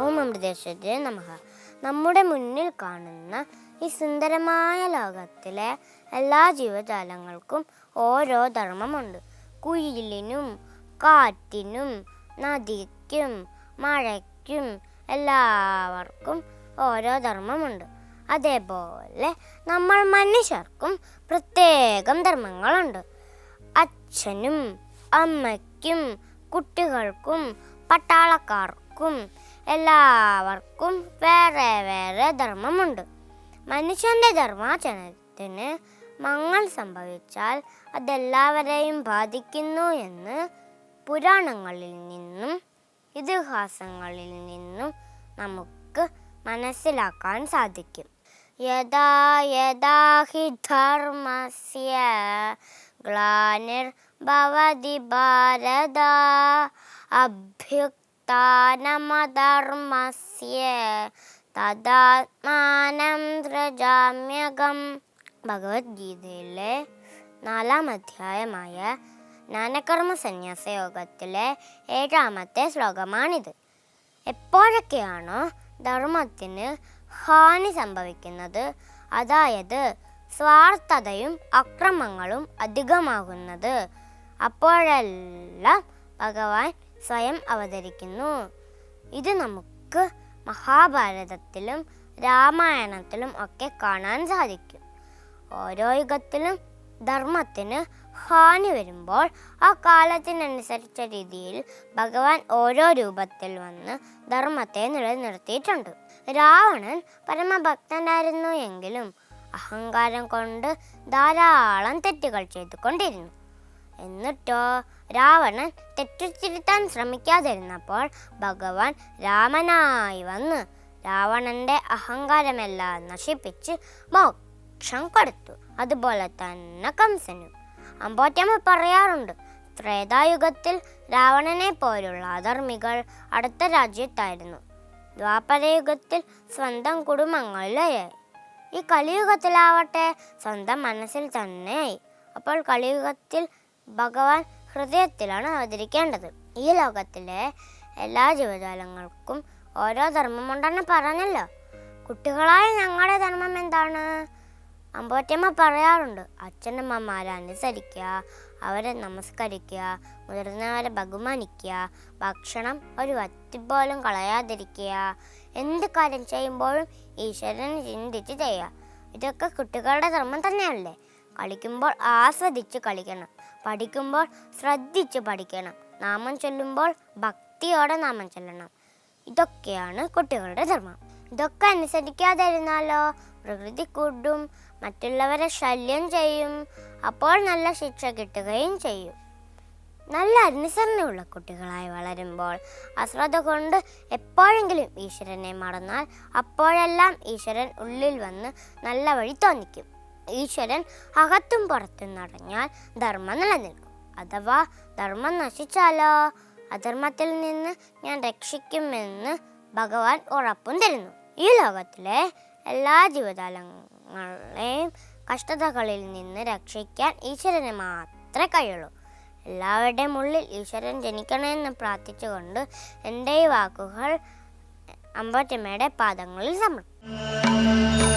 ഓം അമൃതേശ്വരേ നമഹ നമ്മുടെ മുന്നിൽ കാണുന്ന ഈ സുന്ദരമായ ലോകത്തിലെ എല്ലാ ജീവജാലങ്ങൾക്കും ഓരോ ധർമ്മമുണ്ട്. കുയിലിനും കാറ്റിനും നദിക്കും മഴയ്ക്കും എല്ലാവർക്കും ഓരോ ധർമ്മമുണ്ട്. അതേപോലെ നമ്മൾ മനുഷ്യർക്കും പ്രത്യേകം ധർമ്മങ്ങളുണ്ട്. അച്ഛനും അമ്മയ്ക്കും കുട്ടികൾക്കും പട്ടാളക്കാർക്കും എല്ലാവർക്കും വേറെ വേറെ ധർമ്മമുണ്ട്. മനുഷ്യന്റെ ധർമാചരണത്തിന് മങ്ങൾ സംഭവിച്ചാൽ അതെല്ലാവരെയും ബാധിക്കുന്നു എന്ന് പുരാണങ്ങളിൽ നിന്നും ഇതിഹാസങ്ങളിൽ നിന്നും നമുക്ക് മനസ്സിലാക്കാൻ സാധിക്കും. യഥാ യഥാ ഹി ധർമ്മസ്യ ഗ്ലാനിർഭവതി ഭാരത തദാത്മാനം ത്രജാമ്യകം ഭഗവത്ഗീതയിലെ നാലാം അധ്യായമായ നാനകർമ്മ സന്യാസ യോഗത്തിലെ ഏഴാമത്തെ ശ്ലോകമാണിത്. എപ്പോഴൊക്കെയാണോ ധർമ്മത്തിന് ഹാനി സംഭവിക്കുന്നത് അതായത് സ്വാർത്ഥതയും അക്രമങ്ങളും അധികമാകുന്നത് അപ്പോഴെല്ലാം ഭഗവാൻ സ്വയം അവതരിക്കുന്നു. ഇത് നമുക്ക് മഹാഭാരതത്തിലും രാമായണത്തിലും ഒക്കെ കാണാൻ സാധിക്കും. ഓരോ യുഗത്തിലും ധർമ്മത്തിന് ഹാനി വരുമ്പോൾ ആ കാലത്തിനനുസരിച്ച രീതിയിൽ ഭഗവാൻ ഓരോ രൂപത്തിൽ വന്ന് ധർമ്മത്തെ നിലനിർത്തിയിട്ടുണ്ട്. രാവണൻ പരമഭക്തനായിരുന്നു എങ്കിലും അഹങ്കാരം കൊണ്ട് ധാരാളം തെറ്റുകൾ ചെയ്തുകൊണ്ടിരുന്നു. എന്നിട്ടോ രാവണൻ തെറ്റിച്ചിരുത്താൻ ശ്രമിക്കാതിരുന്നപ്പോൾ ഭഗവാൻ രാമനായി വന്ന് രാവണന്റെ അഹങ്കാരമെല്ലാം നശിപ്പിച്ച് മോക്ഷം കൊടുത്തു. അതുപോലെ തന്നെ കംസനും. അമ്പോറ്റമ്മ പറയാറുണ്ട് ത്രേതായുഗത്തിൽ രാവണനെ പോലുള്ള അധർമ്മികൾ അടുത്ത രാജ്യത്തായിരുന്നു. ദ്വാപരയുഗത്തിൽ സ്വന്തം കുടുംബങ്ങളിലായി. ഈ കലിയുഗത്തിലാവട്ടെ സ്വന്തം മനസ്സിൽ തന്നെയായി. അപ്പോൾ കലിയുഗത്തിൽ ഭഗവാൻ ഹൃദയത്തിലാണ് അവതരിക്കേണ്ടത്. ഈ ലോകത്തിലെ എല്ലാ ജീവജാലങ്ങൾക്കും ഓരോ ധർമ്മമുണ്ടെന്ന് പറഞ്ഞല്ലോ. കുട്ടികളായ ഞങ്ങളുടെ ധർമ്മം എന്താണ്? അമ്പോറ്റമ്മ പറയാറുണ്ട് അച്ഛനമ്മമാരെ അനുസരിക്കുക അവരെ നമസ്കരിക്കുക മുതിർന്നവരെ ബഹുമാനിക്കുക ഭക്ഷണം ഒരു വത്തി പോലും കളയാതിരിക്കുക. എന്ത് കാര്യം ചെയ്യുമ്പോഴും ഈശ്വരനെ ചിന്തിച്ച് ചെയ്യുക. ഇതൊക്കെ കുട്ടികളുടെ ധർമ്മം തന്നെയല്ലേ? കളിക്കുമ്പോൾ ആസ്വദിച്ച് കളിക്കണം. പഠിക്കുമ്പോൾ ശ്രദ്ധിച്ച് പഠിക്കണം. നാമം ചൊല്ലുമ്പോൾ ഭക്തിയോടെ നാമം ചൊല്ലണം. ഇതൊക്കെയാണ് കുട്ടികളുടെ ധർമ്മം. ഇതൊക്കെ അനുസരിക്കാതിരുന്നാലോ? പ്രകൃതി കൂടും മറ്റുള്ളവരെ ശല്യം ചെയ്യും അപ്പോൾ നല്ല ശിക്ഷ കിട്ടുകയും ചെയ്യും. നല്ല അനുസരണയുള്ള കുട്ടികളായി വളരുമ്പോൾ അശ്രദ്ധ കൊണ്ട് എപ്പോഴെങ്കിലും ഈശ്വരനെ മറന്നാൽ അപ്പോഴെല്ലാം ഈശ്വരൻ ഉള്ളിൽ വന്ന് നല്ല വഴി തോന്നിക്കും. ഈശ്വരൻ അകത്തും പുറത്തും നടഞ്ഞാൽ ധർമ്മം നിലനിൽക്കും. അഥവാ ധർമ്മം നശിച്ചാലോ? അധർമ്മത്തിൽ നിന്ന് ഞാൻ രക്ഷിക്കുമെന്ന് ഭഗവാൻ ഉറപ്പും തരുന്നു. ഈ ലോകത്തിലെ എല്ലാ ജീവജാലങ്ങളെയും കഷ്ടതകളിൽ നിന്ന് രക്ഷിക്കാൻ ഈശ്വരന് മാത്രമേ കഴിയുള്ളൂ. എല്ലാവരുടെയും ഉള്ളിൽ ഈശ്വരൻ ജനിക്കണമെന്ന് പ്രാർത്ഥിച്ചുകൊണ്ട് എന്റെ ഈ വാക്കുകൾ അമ്പത്തിമ്മയുടെ പാദങ്ങളിൽ സമർപ്പിക്കും